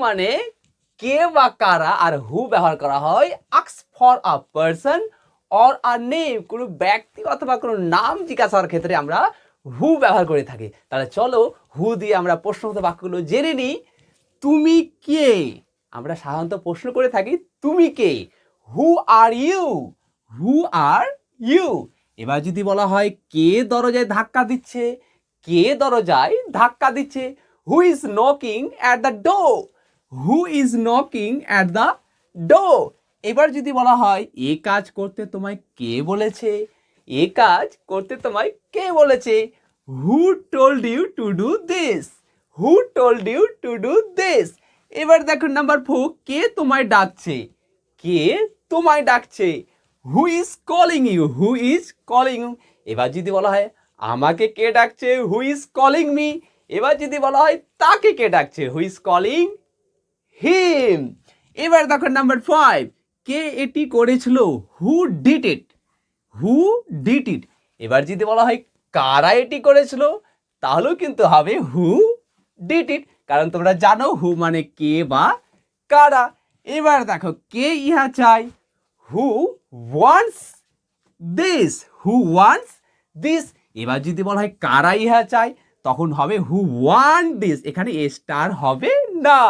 মানে কে বা কারা আর হু ব্যবহার করা হয় asks for a person or a name কোনো ব্যক্তি অথবা কোনো নাম জিজ্ঞাসা করার ক্ষেত্রে আমরা হু ব্যবহার করে থাকি। তাহলে চলো হু দিয়ে আমরা প্রশ্নগত বাক্যগুলো জেনে নিই। তুমি কে? আমরা সাধারণত প্রশ্ন করে থাকি, তুমি কে? হু are you who are you এবার যদি বলা হয়, কে দরজায় ধাক্কা দিচ্ছে? কে দরজায় ধাক্কা দিচ্ছে? Who is knocking at the door who is knocking at the door এবার যদি বলা হয়, এ কাজ করতে তোমায় কে বলেছে? এ কাজ করতে তোমায় কে বলেছে? Who told you to do this who told you to do this এবার দেখো নাম্বার ফোর কে তোমায় ডাকছে? কে তোমায় ডাকছে? Who is calling you who is calling এবার যদি বলা হয়, আমাকে কে ডাকছে? হু ইজ কলিং মি এবার যদি বলা হয়, তাকে কে ডাকছে? হু ইজ কলিং হিম এবার দেখো নাম্বার ফাইভ কে এটি করেছিল? Who did it who did it এবার যদি বলা হয় কারা এটি করেছিল, তাহলেও কিন্তু হবে হু ডিড ইট কারণ তোমরা জানো হু মানে কে বা কারা। এবার দেখো কে ইহা চাই who wants this who wants this এবার যদি বলা হয় কারা ইহা চাই তখন হবে হু ওয়ান্ট দিস এখানে স্টার হবে না।